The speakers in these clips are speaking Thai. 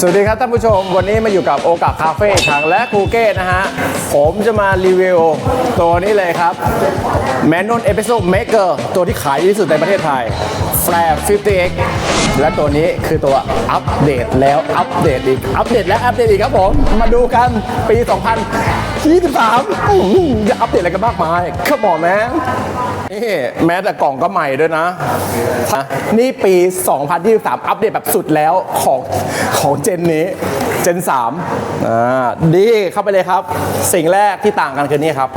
สวัสดีครับท่านผู้ชม วันนี้มาอยู่กับโอกาคาเฟ่ทางและครูเก้นะฮะ ผมจะมารีวิวตัวนี้เลยครับ m a n u a l Episode Maker ตัวที่ขายที่สุดในประเทศไทยแฟร์ 50X และตัวนี้คือตัวอัปเดตแล้วอัปเดตอีก อัปเดตและอัปเดตอีกครับผม มาดูกันปี 2023จะอัปเดตอะไรกันมากมายขมอแมนี่แม้แต่กล่องก็ใหม่ด้วยนะ นี่ปี 2023 อัปเดตแบบสุดแล้วของของเจนนี้ เจน3อ่าดีเข้าไปเลยครับ สิ่งแรกที่ต่างกันคือนี่ครับ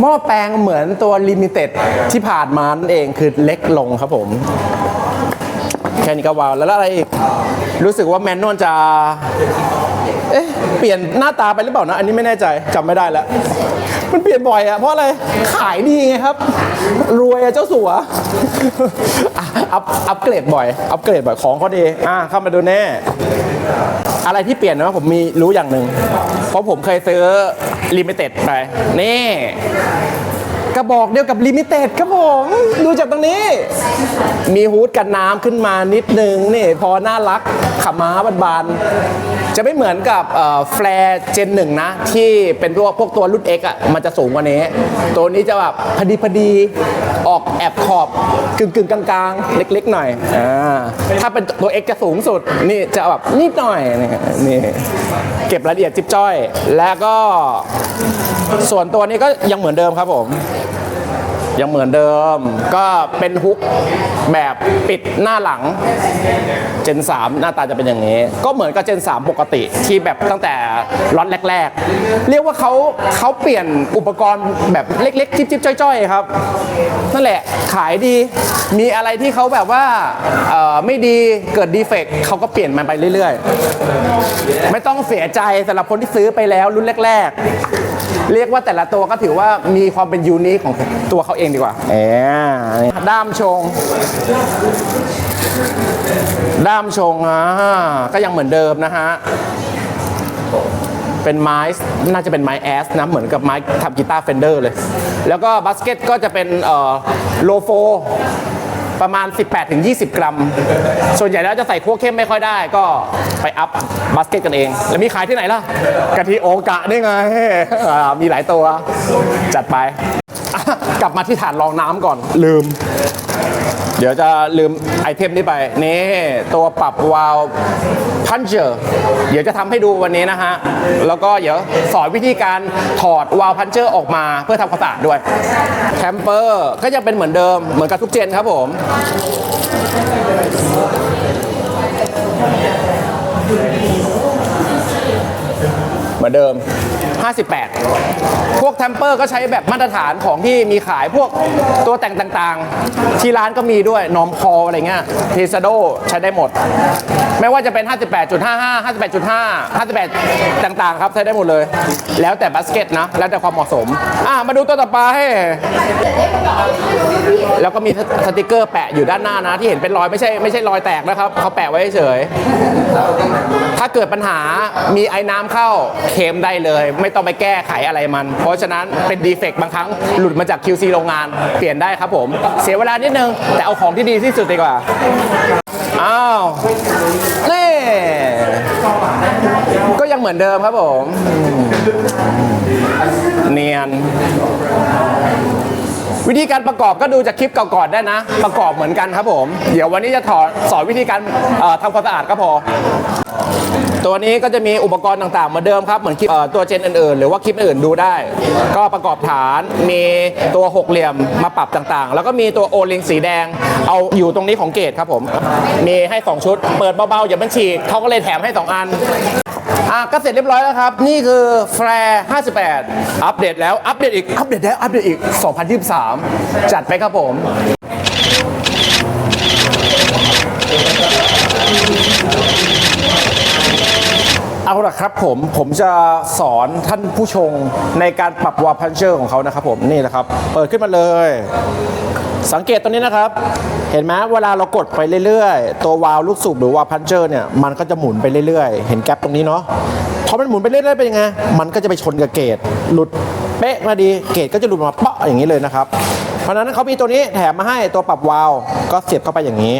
หม้อแปลงเหมือนตัวลิมิเต็ดที่ผ่านมานั่นเองคือเล็กลงครับผม แค่นี้ก็ว้าวแล้วอะไรอีกรู้สึกว่าแมนนวลจะเอ๊ะเปลี่ยนหน้าตาไปหรือเปล่านะ อันนี้ไม่แน่ใจจำไม่ได้แล้วมันเปลี่ยนบ่อยอะเพราะอะไรขายดีไงครับ รวยอะเจ้าสัวอัพอัพเกรดบ่อยอัพเกรดบ่อยของเขาดีอะเข้ามาดูแน่ อะไรที่เปลี่ยนนะผมมีรู้อย่างหนึ่งเพราะผมเคยซื้อลิมิเต็ดไป นี่ กระบอกเดียวกับลิมิเต็ดครับผม ดูจากตรงนี้ มีฮูดกันน้ำขึ้นมานิดนึงนี่พอน่ารักขม้าบานๆ จะไม่เหมือนกับแฟร์เจนหนึ่งนะ ที่เป็นพวกพวกตัวรุ่น X อะมันจะสูงกว่านี้ ตัวนี้จะแบบพอดีพอดีออกแอบขอบกึ่งกึ่งๆกลางๆ เล็กๆหน่อยอ่าถ้าเป็นตัว X จะสูงสุด นี่จะแบบนิดหน่อยนี่นี่เก็บรายละเอียดจิ๊บจ้อย แล้วก็ส่วนตัวนี้ก็ยังเหมือนเดิมครับผม ยังเหมือนเดิม ก็เป็นฮุกแบบปิดหน้าหลังเจน3หน้าตาจะเป็นอย่างนี้ ก็เหมือนกับเจน3ปกติที่แบบตั้งแต่ล็อตแรก ๆ เรียกว่าเขาเขาเปลี่ยนอุปกรณ์แบบเล็ก ๆ จิ๊บๆจ้อยๆ ครับ นั่นแหละขายดี มีอะไรที่เขาแบบว่าไม่ดีเกิดดีเฟกเขาก็เปลี่ยนมันไปเรื่อย ๆ ไม่ต้องเสียใจสำหรับคนที่ซื้อไปแล้วรุ่นแรก ๆ เรียกว่าแต่ละตัวก็ถือว่ามีความเป็นยูนิคของตัวเขาเองดีกว่าแหมด้ามชง ด้ามชงอะก็ยังเหมือนเดิมนะฮะเป็นไม้น่าจะเป็นไม้แอสนะเหมือนกับไม้ทำกีตาร์เฟนเดอร์เลย แล้วก็บาสเกตก็จะเป็นโลโฟ ประมาณ 18-20 กรัม ส่วนใหญ่แล้วจะใส่คั่วเข้มไม่ค่อยได้ก็ไปอัพบาสเกตกันเอง แล้วมีขายที่ไหนล่ะกะทิโอกะนี่ไงอ่ามีหลายตัวจัดไปอะกลับมาที่ฐานรองน้ำก่อนลืมเดี๋ยวจะลืมไอเทมนี้ไป นี่ ตัวปรับวาล์วพันเจอร์เดี๋ยวจะทำให้ดูวันนี้นะฮะ แล้วก็เดี๋ยวสอนวิธีการถอดวาล์วพันเจอร์ออกมาเพื่อทำความสะอาดด้วยแคมเปอร์ก็ยังเป็นเหมือนเดิมเหมือนกับทุกเจนครับผมเหมือนเดิม 58 พวกแทมเปอร์ก็ใช้แบบมาตรฐานของที่มีขายพวกตัวแต่งต่างๆ ที่ร้านก็มีด้วยนอมคออะไรเงี้ยเทซาโดใช้ได้หมด ไม่ว่าจะเป็น 58.55 58.5 58 ต่างๆ ครับใช้ได้หมดเลย แล้วแต่บาสเกตนะ แล้วแต่ความเหมาะสม อะ มาดูตัวต่อไปแล้วก็มีสติกเกอร์แปะอยู่ด้านหน้านะที่เห็นเป็นรอยไม่ใช่ไม่ใช่รอยแตกนะครับเขาแปะไว้เฉยถ้าเกิดปัญหามีไอ้น้ำเข้าเคลมได้เลยไม่ต้องไปแก้ไขอะไรมัน เพราะฉะนั้นเป็นดีเฟกต์บางครั้งหลุดมาจาก QC โรงงานเปลี่ยนได้ครับผม เสียเวลานิดนึง แต่เอาของที่ดีที่สุดดีกว่า อ้าวนี่ก็ยังเหมือนเดิมครับผม เนียนวิธีการประกอบก็ดูจากคลิปเก่าๆได้นะ ประกอบเหมือนกันครับผม เดี๋ยววันนี้จะถอสอนวิธีการทำความสะอาดก็พอ ตัวนี้ก็จะมีอุปกรณ์ต่างๆเหมือนเดิมครับ เหมือนคลิปเอ่อตัวเจนอื่นๆ หรือว่าคลิปอื่นดูได้ ก็ประกอบฐานมีตัวหกเหลี่ยมมาปรับต่างๆ แล้วก็มีตัวโอลิงสีแดง เอาอยู่ตรงนี้ของเกตครับผม มีให้ 2 ชุด เปิดเบาๆ อย่ามันฉีกเขาก็เลยแถมให้ 2 อันอะก็เสร็จเรียบร้อยแล้วครับ นี่คือแฟร์58 อัปเดตแล้ว อัปเดตอีก อัปเดตแล้ว อัปเดตอีก 2023 จัดไปครับผม เอาละครับผม ผมจะสอนท่านผู้ชมในการปรับวาพันเชอร์ของเขานะครับผมนี่นะครับ เปิดขึ้นมาเลย สังเกตตรงนี้นะครับ เห็นไหมเวลาเรากดไปเรื่อยๆ ตัววาล์วลูกสูบหรือวาล์วพันเชอร์เนี่ยมันก็จะหมุนไปเรื่อยๆ เห็นแกลบตรงนี้เนาะพอมันหมุนไปเรื่อยๆเป็นยังไงมันก็จะไปชนกับเกตหลุดเป๊ะมาดีเกตก็จะหลุดมาเปาะอย่างนี้เลยนะครับเพราะฉะนั้นเขามีตัวนี้แถมมาให้ตัวปรับวาล์วก็เสียบเข้าไปอย่างนี้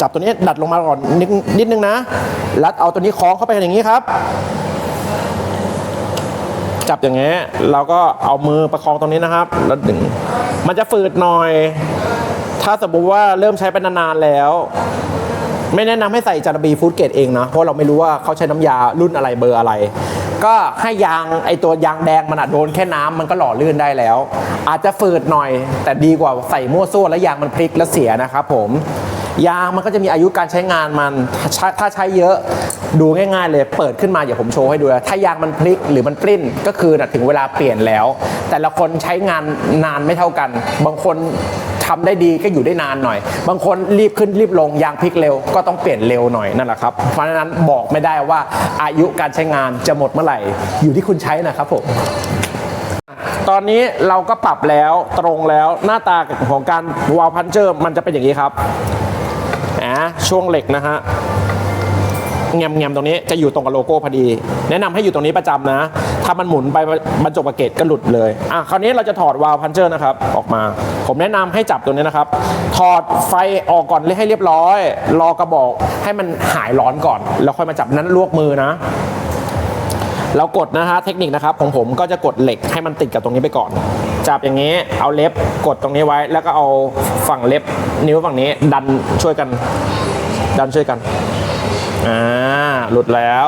จับตัวนี้ดัดลงมาก่อนนิดนิดนึงนะแล้วเอาตัวนี้คล้องเข้าไปอย่างนี้ครับ จับอย่างเงี้ยเราก็เอามือประคองตรงนี้นะครับ แล้วดึง มันจะฝืดหน่อย ถ้าสมมติว่าเริ่มใช้ไปนานๆแล้ว ไม่แนะนำให้ใส่จาระบีฟูดเกรดเองนะ เพราะเราไม่รู้ว่าเขาใช้น้ำยารุ่นอะไรเบอร์อะไรก็ให้ยางไอตัวยางแดงมันอะโดนแค่น้ำมันก็หล่อลื่นได้แล้ว อาจจะฝืดหน่อย แต่ดีกว่าใส่มั่วซั่วแล้วยางมันพลิกแล้วเสียนะครับผม ยางมันก็จะมีอายุการใช้งานมันถ้าใช้ถ้าใช้เยอะดูง่ายๆเลยเปิดขึ้นมาเดี๋ยวผมโชว์ให้ดูนะถ้ายางมันพลิกหรือมันปริ้นก็คือนะถึงเวลาเปลี่ยนแล้ว แต่ละคนใช้งานนานไม่เท่ากัน บางคนทำได้ดีก็อยู่ได้นานหน่อย บางคนรีบขึ้นรีบลงยางพลิกเร็วก็ต้องเปลี่ยนเร็วหน่อยนั่นแหละครับ เพราะฉะนั้นบอกไม่ได้ว่าอายุการใช้งานจะหมดเมื่อไหร่ อยู่ที่คุณใช้นะครับผมตอนนี้เราก็ปรับแล้วตรงแล้วหน้าตาของการวาลพันเจอร์มันจะเป็นอย่างนี้ครับ ช่วงเหล็กนะฮะแงมๆตรงนี้จะอยู่ตรงกับโลโก้พอดี แนะนำให้อยู่ตรงนี้ประจำนะ ถ้ามันหมุนไปบรรจบประเกตก็หลุดเลยอะคราวนี้เราจะถอดวาลพันเจอร์นะครับ ออกมา ผมแนะนำให้จับตัวนี้นะครับ ถอดไฟออกก่อนให้เรียบร้อย รอกระบอกให้มันหายร้อนก่อน แล้วค่อยมาจับนั้นลวกมือนะ เรากดนะฮะเทคนิคนะครับของผมก็จะกดเหล็กให้มันติดกับตรงนี้ไปก่อน จับอย่างนี้เอาเล็บกดตรงนี้ไว้ แล้วก็เอาฝั่งเล็บนิ้วฝั่งนี้ดันช่วยกัน ดันช่วยกันอ่าหลุดแล้ว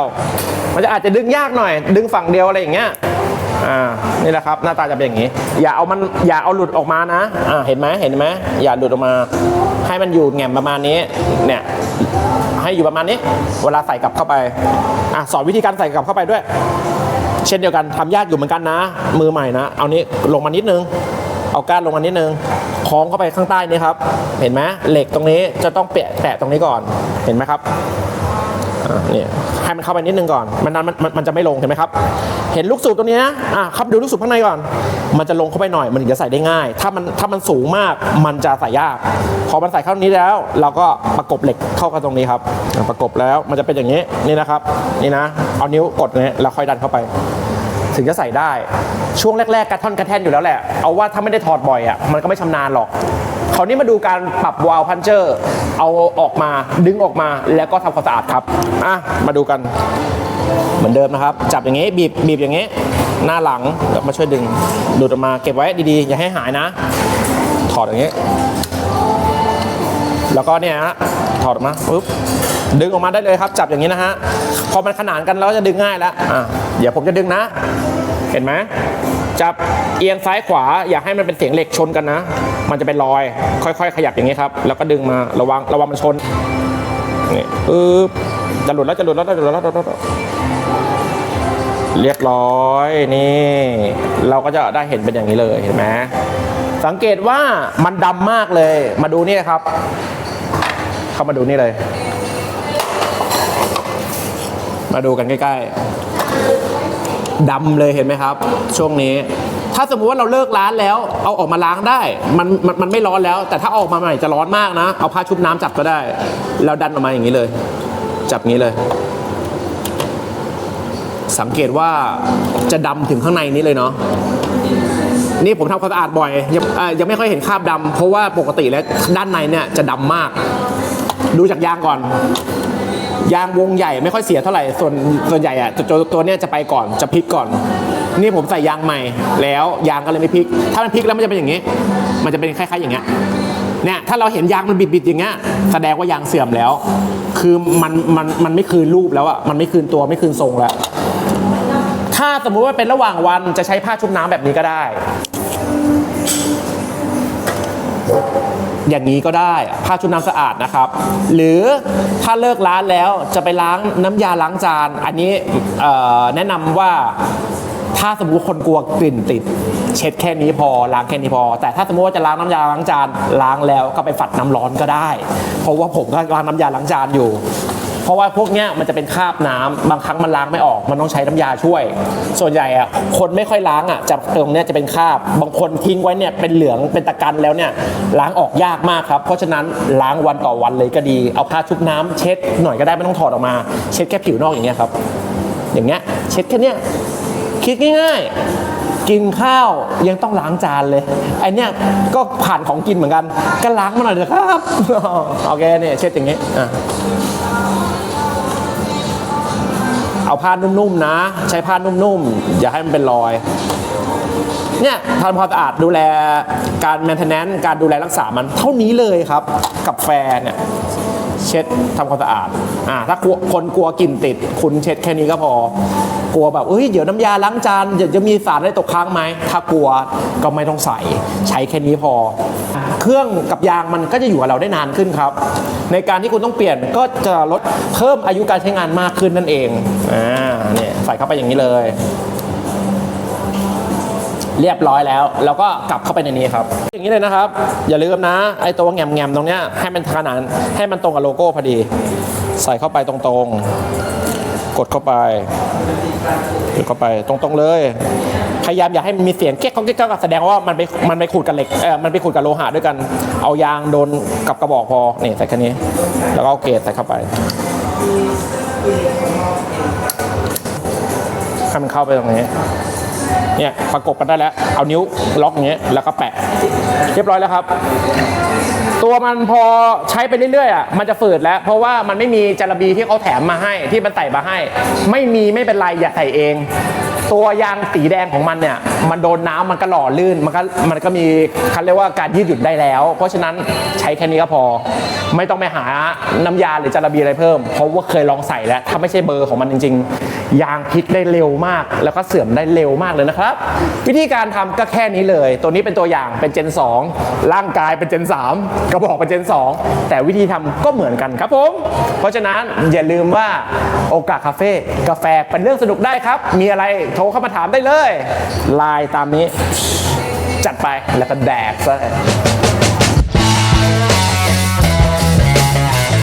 มันจะอาจจะดึงยากหน่อย ดึงฝั่งเดียวอะไรอย่างเงี้ยอ่านี่แหละครับหน้าตาจะเป็นอย่างนี้ อย่าเอามันอย่าเอาหลุดออกมานะอ่าเห็นไหมเห็นไหมอย่าหลุดออกมา ให้มันอยู่แง่มประมาณนี้เนี่ย ให้อยู่ประมาณนี้ เวลาใส่กลับเข้าไปอะสอนวิธีการใส่กลับเข้าไปด้วย เช่นเดียวกันทำยากอยู่เหมือนกันนะ มือใหม่นะ เอานี้ลงมานิดนึง เอาก้านลงมานิดนึงคล้องเข้าไปข้างใต้นี้ครับ เห็นไหมเหล็กตรงนี้จะต้องแปะแตะตรงนี้ก่อน เห็นไหมครับ เนี่ยให้มันเข้าไปนิดนึงก่อนมันนั้นมันมันมันจะไม่ลงเห็นไหมครับ เห็นลูกสูบตรงนี้นะอะเข้าไปดูลูกสูบข้างในก่อน มันจะลงเข้าไปหน่อยมันถึงจะใส่ได้ง่าย ถ้ามันถ้ามันสูงมากมันจะใส่ยาก พอมันใส่เข้านี้แล้ว เราก็ประกบเหล็กเข้ากันตรงนี้ครับ ประกบแล้วมันจะเป็นอย่างนี้นี่นะครับ นี่นะ เอานิ้วกดเนี่ยแล้วค่อยดันเข้าไป ถึงจะใส่ได้ช่วงแรกๆกระท่อนกระแท่นอยู่แล้วแหละเอาว่าถ้าไม่ได้ถอดบ่อยอะมันก็ไม่ชำนาญหรอก คราวนี้มาดูการปรับวาล์วพันเจอร์เอาออกมาดึงออกมาแล้วก็ทำความสะอาดครับอะมาดูกันเหมือนเดิมนะครับ จับอย่างงี้บีบบีบอย่างงี้ หน้าหลังแล้วมาช่วยดึงดูดออกมาเก็บไว้ดีๆ อย่าให้หายนะ ถอดอย่างงี้ แล้วก็เนี่ยฮะถอดออกมาปุ๊บดึงออกมาได้เลยครับ จับอย่างนี้นะฮะพอมันขนานกันแล้วจะดึงง่ายแล้วอะเดี๋ยวผมจะดึงนะ เห็นไหม จับเอียงซ้ายขวาอย่าให้มันเป็นเสียงเหล็กชนกันนะ มันจะเป็นรอย ค่อย ๆ ขยับอย่างนี้ครับ แล้วก็ดึงมาระวังระวังมันชนนี่ปึ๊บจะหลุดแล้วจะหลุดแล้วจะหลุดแล้วจะหลุดแล้วเรียบร้อยนี่ เราก็จะได้เห็นเป็นอย่างนี้เลยเห็นไหมสังเกตว่ามันดำมากเลย มาดูนี่ครับ เข้ามาดูนี่เลย มาดูกันใกล้ๆ ดำเลยเห็นไหมครับ ช่วงนี้ ถ้าสมมุติว่าเราเลิกร้านแล้ว เอาออกมาล้างได้มันมันมันไม่ร้อนแล้ว แต่ถ้าออกมาใหม่จะร้อนมากนะ เอาผ้าชุบน้ำจับก็ได้แล้วดันออกมาอย่างนี้เลย จับงนี้เลย สังเกตว่าจะดำถึงข้างในนี้เลยเนาะนี่ผมทำความสะอาดบ่อยยังยังไม่ค่อยเห็นคราบดำเพราะว่าปกติแล้วด้านในเนี่ยจะดำมาก ดูจากยางก่อน ยางวงใหญ่ไม่ค่อยเสียเท่าไหร่ส่วนส่วนใหญ่อะตัวตัวตัวเนี้ยจะไปก่อนจะพลิกก่อน นี่ผมใส่ยางใหม่ แล้วยางก็เลยไม่พลิก ถ้ามันพลิกแล้วมันจะเป็นอย่างนี้ มันจะเป็นคล้ายๆอย่างเงี้ยเนี่ยถ้าเราเห็นยางมันบิดๆอย่างเงี้ยแสดงว่ายางเสื่อมแล้ว คือมันมันมันไม่คืนรูปแล้วอะมันไม่คืนตัวไม่คืนทรงแล้ว ถ้าสมมุติว่าเป็นระหว่างวันจะใช้ผ้าชุบน้ำแบบนี้ก็ได้ อย่างนี้ก็ได้ผ้าชุบน้ำสะอาดนะครับ หรือถ้าเลิกร้านแล้วจะไปล้างน้ำยาล้างจาน อันนี้แนะนำว่าถ้าสมมติคนกลัวกลิ่นติด เช็ดแค่นี้พอล้างแค่นี้พอ แต่ถ้าสมมติว่าจะล้างน้ำยาล้างจานล้างแล้วก็ไปฝัดน้ำร้อนก็ได้ เพราะว่าผมก็ล้างน้ำยาล้างจานอยู่ เพราะว่าพวกเนี้ยมันจะเป็นคราบน้ำบางครั้งมันล้างไม่ออก มันต้องใช้น้ำยาช่วย ส่วนใหญ่อะคนไม่ค่อยล้างอะจะตรงเนี้ยจะเป็นคราบ บางคนทิ้งไว้เนี่ยเป็นเหลืองเป็นตะกันแล้วเนี่ยล้างออกยากมากครับ เพราะฉะนั้นล้างวันต่อวันเลยก็ดี เอาผ้าชุบน้ำเช็ดหน่อยก็ได้ไม่ต้องถอดออกมา เช็ดแค่ผิวนอกอย่างเงี้ยครับ อย่างเงี้ยเช็ดแค่เนี้ยคิดง่ายๆกินข้าวยังต้องล้างจานเลยไอเนี้ยก็ผ่านของกินเหมือนกัน ก็ล้างมาหน่อยเถอะครับ โอเคเนี่ยเช็ดอย่างงี้อะ เอาผ้านุ่มๆนะ ใช้ผ้านุ่มๆ อย่าให้มันเป็นรอยเนี่ยทำความสะอาดดูแลการแมนเทนแนนซ์การดูแลรักษามันเท่านี้เลยครับ กับแฟนเนี่ยเช็ดทำความสะอาดอ่าถ้าคนกลัวกลิ่นติด คุณเช็ดแค่นี้ก็พอ กลัวแบบเอ้ยเดี๋ยวน้ำยาล้างจานเดี๋ยวจะมีสารอะไรตกค้างไหมถ้ากลัวก็ไม่ต้องใส่ใช้แค่นี้พอ เครื่องกับยางมันก็จะอยู่กับเราได้นานขึ้นครับ ในการที่คุณต้องเปลี่ยนก็จะลดเพิ่มอายุการใช้งานมากขึ้นนั่นเองอ่าเนี่ยใส่เข้าไปอย่างนี้เลย เรียบร้อยแล้วแล้วก็กลับเข้าไปในนี้ครับ อย่างนี้เลยนะครับ อย่าลืมนะไอ้ตัวแงมๆตรงเนี้ยให้มันขนานให้มันตรงกับโลโก้พอดี ใส่เข้าไปตรงๆ กดเข้าไปกดเข้าไปตรงๆเลย พยายามอย่าให้มันมีเสียงเก๊กของเก๊กก็แสดงว่ามันไปมันไปขูดกับเหล็กเออมันไปขูดกับโลหะด้วยกัน เอายางโดนกับกระบอกพอนี่ใส่แค่นี้ แล้วก็เอาเกรดใส่เข้าไปให้มันเข้าไปตรงนี้เนี่ยประกบกันได้แล้ว เอานิ้วล็อกอย่างเงี้ยแล้วก็แปะ เรียบร้อยแล้วครับ ตัวมันพอใช้ไปเรื่อยๆอะมันจะฝืดแล้ว เพราะว่ามันไม่มีจารบีที่เขาแถมมาให้ที่มันใส่มาให้ ไม่มีไม่เป็นไรอย่าใส่เอง ตัวยางสีแดงของมันเนี่ย มันโดนน้ำมันก็หล่อลื่น มันก็มันก็มีเขาเรียกว่าการยืดหยุ่นได้แล้ว เพราะฉะนั้นใช้แค่นี้ก็พอ ไม่ต้องไปหาน้ำยาหรือจารบีอะไรเพิ่ม เพราะว่าเคยลองใส่แล้ว ถ้าไม่ใช่เบอร์ของมันจริง ๆ ยางพลิกได้เร็วมาก แล้วก็เสื่อมได้เร็วมากเลยนะครับ วิธีการทำก็แค่นี้เลย ตัวนี้เป็นตัวอย่างเป็นเจน 2 ร่างกายเป็นเจน 3 กระบอกเป็นเจน 2 แต่วิธีทำก็เหมือนกันครับผม เพราะฉะนั้นอย่าลืมว่าโอกาสคาเฟ่กาแฟเป็นเรื่องสนุกได้ครับ มีอะไรโทรเข้ามาถามได้เลยไลน์ตามนี้ จัดไปแล้วก็แดกซะ